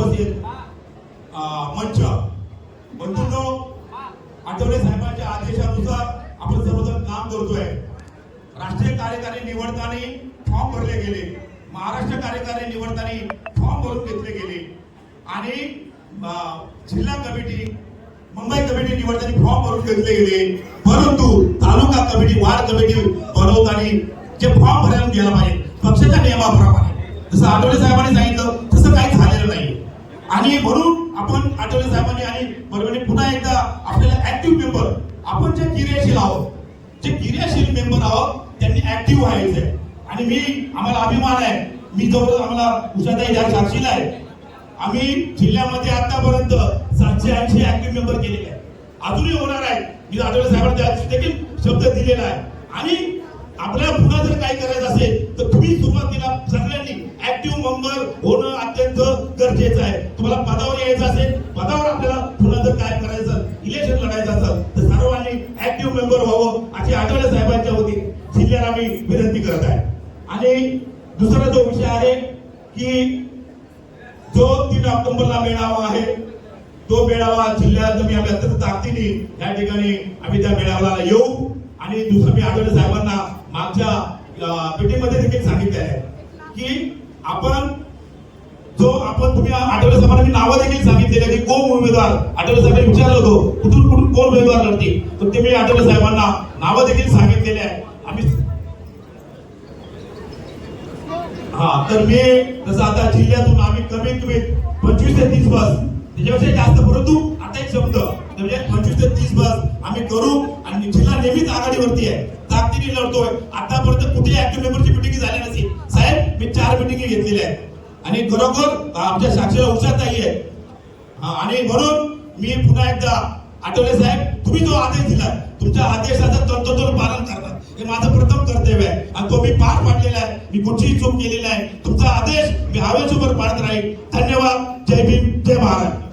उपस्थित मंच. बंधूंनो आठवले साहेबांच्या आदेशानुसार आपण सर्वजण काम करतोय. राष्ट्रीय कार्यकारी निवडताना फॉर्म भरले गेले. महाराष्ट्र कार्यकारी निवडताना फॉर्म भरून घेतले गेले. आणि जिल्हा कमिटी मुंबई कमिटी निवडताना फॉर्म भरून घेतले गेले. परंतु तालुका कमिटी वार्ड कमिटी बनवताना जे फॉर्म भरायला गेला पाहिजे पक्षाच्या नियमाप्रमाणे. जसं आठवले साहेबांनी सांगितलं तसं काही झालेलं नाही. आणि म्हणून आपण आठवले साहेबांनी आणि बरोबर पुन्हा एकदा आपल्याला ऍक्टिव्ह मेंबर आपण जे क्रियाशील आहोत जे क्रियाशील मेंबर आहोत त्यांनी ऍक्टिव्ह व्हायचंय. आणि मी आम्हाला अभिमान आहे. मी जवळ आम्हाला उषाताई या साक्षीला आहे आम्ही जिल्ह्यामध्ये आतापर्यंत सातशे ऐंशी ऍक्टिव्ह मेंबर केलेले आहे अजूनही होणार आहे. मी आठवले साहेबांना देखील शब्द दिलेला आहे. आणि आपल्या होणं अत्यंत गरजेचं आहे. तुम्हाला पदावर यायचं असेल पदावर आपल्याला पुन्हा जर काय करायचं इलेक्शन लढायचं असेल तर सर्वांनी ऍक्टिव्ह मेंबर व्हावं अशी आठवले साहेबांच्या वतीने. जिल्ह्याला आम्ही विनंती करत आहे. आणि दुसरा जो विषय आहे की जो तीन ऑक्टोबरला मेळावा आहे तो मेळावा जिल्ह्यात मी आम्ही अत्यंत ताकदीने या ठिकाणी आम्ही त्या मेळाव्याला येऊ. आणि दुसरं मी आठवले साहेबांना मागच्या मीटिंगमध्ये देखील सांगितले आहे की आपण जो आपण तुम्ही आठवले साहेबांना मी नावं देखील सांगितलेलं की कोण उमेदवार? आठवले साहेबांनी विचारलं होतो कुठून कुठून कोण उमेदवार लढतील? तर ते मी आठवले साहेबांना नावं देखील सांगितलेले आहे. आम्ही हा तर मी जसं आता जिल्ह्यातून आम्ही कमीत कमी पंचवीस ते तीस बस त्याच्यापेक्षा जास्त परंतु आता एक शब्द म्हणजे पंचवीस ते तीस बस आम्ही करू आणि जिल्हा नेहमीच आघाडीवरती आहे. ताकदीने लढतोय. आतापर्यंत कुठे ऍक्टिव्ह मेंबरची मिटिंग झाली नसेल. साहेब मी चार मिटिंग घेतलेल्या आहेत. आणि खरोखर आमच्या साक्षीला उचलत आहे आणि म्हणून मी पुन्हा एकदा आठवले साहेब तुम्ही जो आदेश दिला तुमच्या आदेशाचं तंतोतंत पालन करणार हे माझं प्रथम कर्तव्य आहे. आणि तो मी पार पाडलेला आहे. मी कुठचीही चूक केलेली आहे तुमचा आदेश मी हवेसोबत पाळत राहील धन्यवाद. जय भीम. जय महाराज